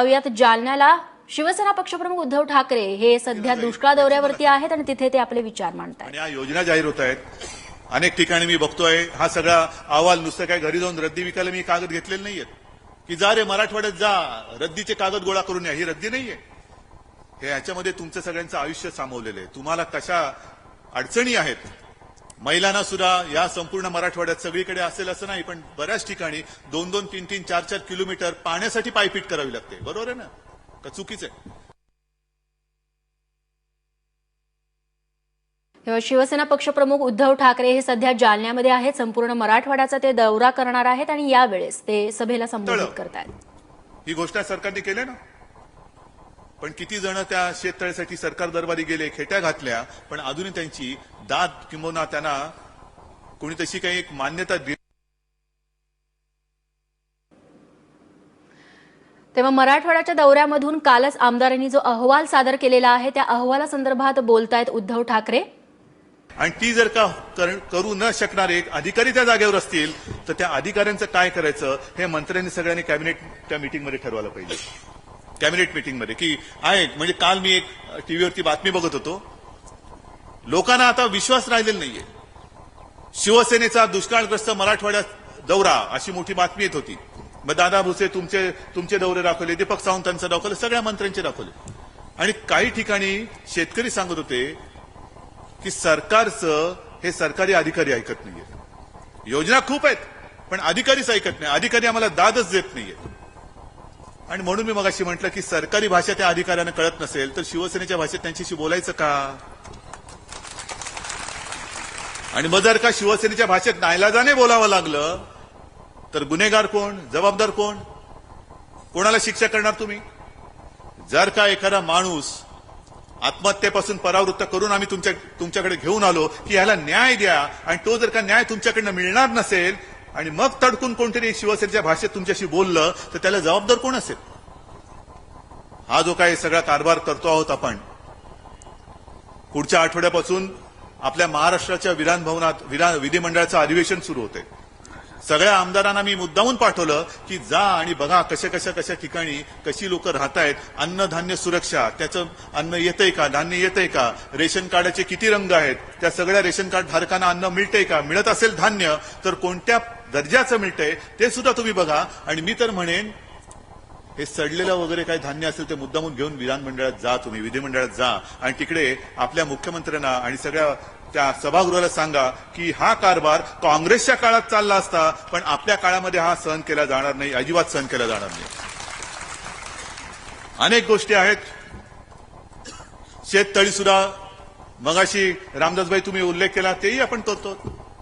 जाऊयात जालन्याला शिवसेना पक्षप्रमुख उद्धव ठाकरे हे सध्या दुष्काळ दौऱ्यावरती आहेत आणि तिथे ते आपले विचार मांडतायत. आणि या योजना जाहीर होत आहेत. अनेक ठिकाणी मी बघतोय हा सगळा अहवाल नुसतं काय घरी जाऊन रद्दी विकायला मी कागद घेतलेले नाहीयेत. की जा रे मराठवाड्यात जा रद्दीचे कागद गोळा करून या ही रद्दी नाहीये. हे याच्यामध्ये तुमचं सगळ्यांचं आयुष्य सामावलेलं आहे. तुम्हाला कशा अडचणी आहेत महिलांना सुद्धा या संपूर्ण मराठवाड्यात सगळीकडे असेल असं नाही पण बऱ्याच ठिकाणी दोन दोन तीन तीन चार चार किलोमीटर पाण्यासाठी पायपीट करावी लागते. बरोबर आहे ना? का चुकीचं आहे? शिवसेना पक्षप्रमुख उद्धव ठाकरे हे सध्या जालन्यामध्ये आहेत. संपूर्ण मराठवाड्याचा ते दौरा करणार आहेत आणि यावेळेस ते सभेला संबोधित तळ. करतायत. ही गोष्ट सरकारने केली ना? पण किती जण त्या शेततळ्यासाठी सरकार दरबारी गेले खेट्या घातल्या पण अजूनही त्यांची दाद किंबहुना त्यांना कोणी तशी काही एक मान्यता दिली तेव्हा मराठवाड्याच्या दौऱ्यामधून कालच आमदारांनी जो अहवाल सादर केलेला आहे त्या अहवालासंदर्भात बोलतायत उद्धव ठाकरे. आणि ती जर का कर- न शकणारे एक अधिकारी त्या जागेवर असतील तर त्या अधिकाऱ्यांचं काय करायचं हे मंत्र्यांनी सगळ्यांनी कॅबिनेट त्या मीटिंगमध्ये ठरवायला पाहिजे. कॅबिनेट मीटिंगमध्ये की आहे म्हणजे काल मी एक टीव्हीवरती बातमी बघत होतो. लोकांना आता विश्वास राहिलेला नाहीये. शिवसेनेचा दुष्काळग्रस्त मराठवाड्यात दौरा अशी मोठी बातमी येत होती. मग दादा भुसे तुमचे तुमचे दौरे दाखवले दीपक सावंतांचं दाखवले सगळ्या मंत्र्यांचे दाखवले. आणि काही ठिकाणी शेतकरी सांगत होते की सरकारचं हे सरकारी अधिकारी ऐकत नाहीये. योजना खूप आहेत पण अधिकारीच ऐकत नाही. अधिकारी आम्हाला दादच देत नाहीये. आणि म्हणून मी मगाशी म्हटलं की सरकारी भाषा त्या अधिकाऱ्यांना कळत नसेल तर शिवसेनेच्या भाषेत त्यांच्याशी बोलायचं का? आणि मग जर का शिवसेनेच्या भाषेत नायलाजाने बोलावं लागलं तर गुन्हेगार कोण? जबाबदार कोण? कोणाला शिक्षा करणार तुम्ही? जर का एखादा माणूस आत्महत्येपासून परावृत्त करून आम्ही तुमच्या तुमच्याकडे घेऊन आलो की याला न्याय द्या आणि तो जर का न्याय तुमच्याकडनं मिळणार नसेल आणि मग तडकून कोणतरी शिवसेनेच्या भाषेत तुमच्याशी बोललं तर त्याला जबाबदार कोण असेल? हा जो काही सगळा कारभार करतो आहोत आपण पुढच्या आठवड्यापासून आपल्या महाराष्ट्राच्या विधान भवनात विधान विधिमंडळाचं अधिवेशन सुरू होते सगळ्या आमदारांना मी मुद्दामून पाठवलं की जा आणि बघा कशा कशा कशा ठिकाणी कशी लोक राहत आहेत अन्नधान्य सुरक्षा त्याचं अन्न येतंय का धान्य येतंय का रेशन कार्डाचे किती रंग आहेत त्या सगळ्या रेशन कार्ड धारकांना अन्न मिळतंय का मिळत असेल धान्य तर कोणत्या दर्जाचं मिळतंय ते सुद्धा तुम्ही बघा. आणि मी तर म्हणेन हे सडलेलं वगैरे काही धान्य असेल ते मुद्दामून घेऊन विधानमंडळात जा तुम्ही विधिमंडळात जा. आणि तिकडे आपल्या मुख्यमंत्र्यांना आणि सगळ्या त्या सभागृहाला सांगा की हा कारभार काँग्रेसच्या काळात चालला असता पण आपल्या काळामध्ये हा सहन केला जाणार नाही अजिबात सहन केला जाणार नाही. अनेक गोष्टी आहेत. शेततळी सुद्धा मगाशी रामदासभाई तुम्ही उल्लेख केला तेही आपण करतो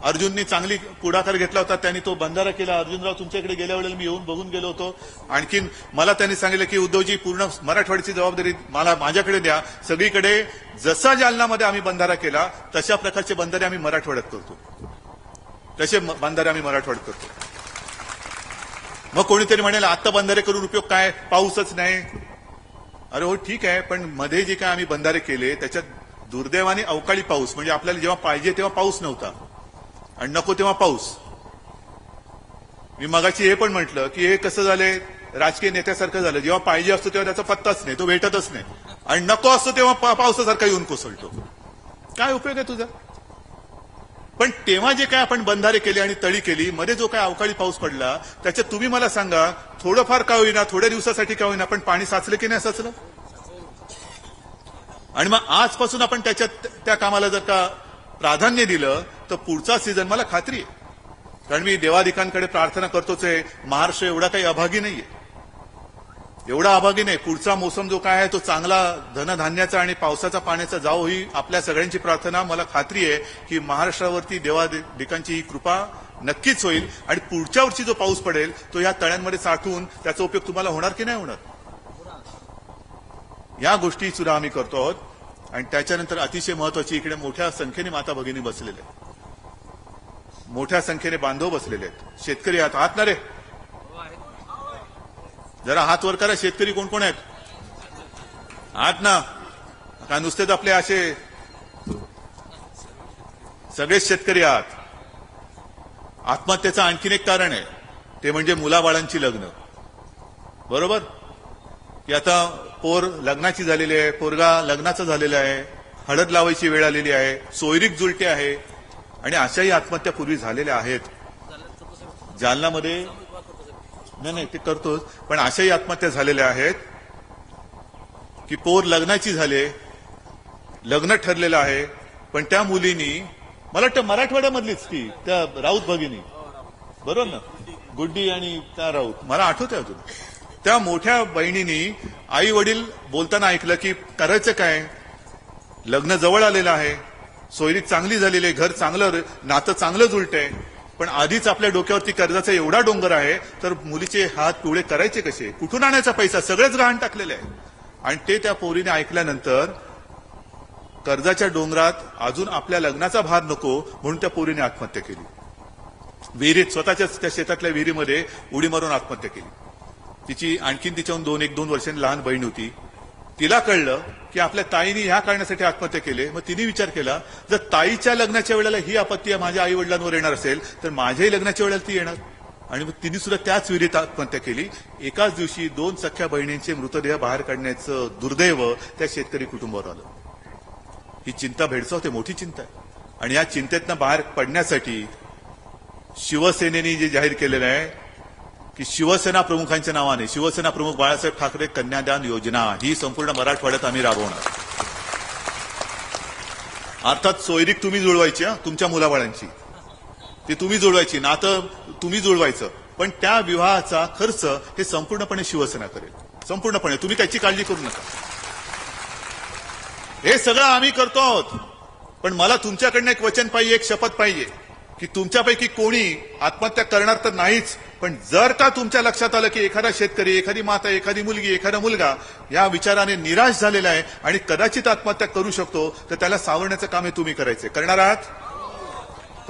अर्जुननी चांगली पुढाकार घेतला होता त्यांनी तो बंधारा केला. अर्जुनराव तुमच्याकडे गेल्या वेळेला मी येऊन बघून गेलो होतो. आणखीन मला त्यांनी सांगितलं की उद्धवजी पूर्ण मराठवाडीची जबाबदारी मला माझ्याकडे द्या. सगळीकडे जसा जालनामध्ये आम्ही बंधारा केला तशा प्रकारचे बंधारे आम्ही मराठवाड्यात करतो. तसे बंधारे आम्ही मराठवाड्यात करतो. मग कोणीतरी म्हणेल आता बंधारे करून उपयोग काय? पाऊसच नाही. अरे हो ठीक आहे पण मध्ये जे काय आम्ही बंधारे केले त्याच्यात दुर्दैवाने अवकाळी पाऊस म्हणजे आपल्याला जेव्हा पाहिजे तेव्हा पाऊस नव्हता. आणि नको तेव्हा पाऊस. मी मगाशी हे पण म्हटलं की हे कसं झालंय? राजकीय नेत्यासारखं झालं. जेव्हा पाहिजे असतो तेव्हा त्याचा पत्ताच नाही तो भेटतच नाही. आणि नको असतो तेव्हा पा- पावसासारखा येऊन कोसळतो. काय उपयोग आहे तुझा? पण तेव्हा जे काय आपण बंधारे केले आणि तळी केली मध्ये जो काय अवकाळी पाऊस पडला त्याच्यात तुम्ही मला सांगा थोडंफार का होईना थोड्या दिवसासाठी का होईना पण पाणी साचलं की नाही साचलं? आणि मग आजपासून आपण त्याच्यात त्या कामाला जर का प्राधान्य दिलं तर पुढचा सीझन मला खात्री आहे. कारण मी देवाधिकांकडे प्रार्थना करतोच आहे महाराष्ट्र एवढा काही अभागी नाहीये. एवढा अभागी नाही पुढचा मोसम जो काय आहे तो चांगला धनधान्याचा आणि पावसाचा पाण्याचा जावो ही आपल्या सगळ्यांची प्रार्थना. मला खात्री आहे की महाराष्ट्रावरती देवाधिकांची ही कृपा नक्कीच होईल आणि पुढच्या वर्षी जो पाऊस पडेल तो या तळ्यांमध्ये साठवून त्याचा उपयोग तुम्हाला होणार की नाही होणार? या गोष्टी सुद्धा आम्ही करतो आहोत आणि त्याच्यानंतर अतिशय महत्वाची इकडे मोठ्या संख्येने माता भगिनी बसलेल्या आहेत. मोठ्या संख्येने बांधव बसलेले आहेत. शेतकरी आहात आहात ना रे. जरा हात वर करा शेतकरी कोण कोण आहेत? आहात ना. का नुसतेच आपले असे सगळेच शेतकरी आहात आत्महत्येचं आणखीन एक कारण आहे. ते म्हणजे मुलाबाळांची लग्न. बरोबर? की आता पोर लग्नाची झालेली आहे पोरगा लग्नाचं झालेलं आहे हळद लावायची वेळ आलेली आहे सोयरीक जुलटे आहे आणि अशाही आत्महत्या पूर्वी झालेल्या आहेत. जालनामध्ये नाही नाही ते करतोच. पण अशाही आत्महत्या झालेल्या आहेत. की पोर लग्नाची झाले. लग्न ठरलेलं आहे. पण त्या मुलीनी मला वाटतं मराठवाड्यामधलीच ती त्या राऊत भगिनी. बरोबर ना? गुड्डी आणि त्या राऊत. मला आठवते अजून. त्या मोठ्या बहिणीनी आई वडील बोलताना ऐकलं की करायचं काय? लग्न जवळ आलेलं आहे. सोयरी चांगली झालेली आहे घर चांगलं नातं चांगलं आहे पण आधीच आपल्या डोक्यावरती कर्जाचा एवढा डोंगर आहे तर मुलीचे हात पिवळे करायचे कसे? कुठून आणायचा पैसा? सगळेच गहाण टाकलेले आहे. आणि ते त्या पोरीने ऐकल्यानंतर कर्जाच्या डोंगरात अजून आपल्या लग्नाचा भार नको म्हणून त्या पोरीने आत्महत्या केली. विहिरीत स्वतःच्याच त्या शेतातल्या विहिरीमध्ये उडी मारून आत्महत्या केली. तिची आणखीन तिच्याहून दोन एक दोन वर्षांनी लहान बहीण होती. तिला कळलं की आपल्या ताईनी ह्या कारणासाठी आत्महत्या केली. मग तिने विचार केला जर ताईच्या लग्नाच्या वेळेला ही आपत्ती माझ्या आई वडिलांवर येणार असेल तर माझ्याही लग्नाच्या वेळेला ती येणार. आणि मग तिने सुद्धा त्याच विहिरीत आत्महत्या केली. एकाच दिवशी दोन सख्या बहिणींचे मृतदेह बाहेर काढण्याचं दुर्दैव त्या शेतकरी कुटुंबावर आलं. ही चिंता भेडसावते मोठी चिंता आहे. आणि या चिंतेतनं बाहेर पडण्यासाठी शिवसेनेने जे जाहीर केलेलं आहे की शिवसेना प्रमुखांच्या नावाने शिवसेना प्रमुख बाळासाहेब ठाकरे कन्यादान योजना ही संपूर्ण मराठवाड्यात आम्ही राबवणार. अर्थात सोयरीक तुम्ही जुळवायची तुमच्या मुलाबाळांची. ती तुम्ही जुळवायची नातं तुम्ही जुळवायचं. पण त्या विवाहाचा खर्च हे संपूर्णपणे शिवसेना करेल. संपूर्णपणे. तुम्ही त्याची काळजी करू नका. हे सगळं आम्ही करतो आहोत. पण मला तुमच्याकडनं एक वचन पाहिजे एक शपथ पाहिजे की तुमच्यापैकी कोणी आत्महत्या करणार तर नाहीच. पण जर का तुमच्या लक्षात आलं की एखादा शेतकरी एखादी माता एखादी मुलगी एखादा मुलगा या विचाराने निराश झालेला आहे आणि कदाचित आत्महत्या करू शकतो तर त्याला सावरण्याचं काम हे तुम्ही करायचे. करणार आहात?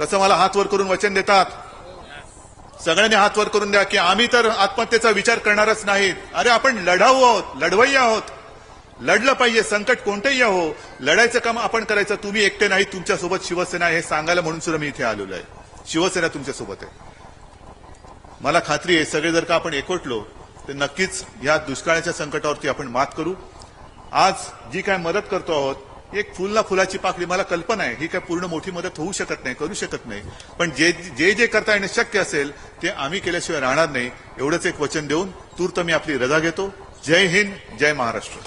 तसं मला हात वर करून वचन देतात. सगळ्यांनी हात वर करून द्या की आम्ही तर आत्महत्येचा विचार करणारच नाहीत. अरे आपण लढाऊ आहोत लढवई आहोत. लढलं पाहिजे संकट कोणतंही आहो लढायचं काम आपण करायचं तुम्ही एकटे नाही तुमच्यासोबत शिवसेना हे सांगायला म्हणून सुद्धा मी इथे आलेलो आहे. शिवसेना तुमच्यासोबत आहे. मला खात्री आहे सगळे जर का आपण एकवटलो तर नक्कीच या दुष्काळाच्या संकटावरती आपण मात करू. आज जी काय मदत करतो आहोत एक फुलना फुलाची पाकळी मला कल्पना आहे. ही काय पूर्ण मोठी मदत होऊ शकत नाही करू शकत नाही. पण जे जे जे करता येणं शक्य असेल ते आम्ही केल्याशिवाय राहणार नाही एवढंच एक वचन देऊन तूर्त मी आपली रजा घेतो. जय हिंद जय महाराष्ट्र.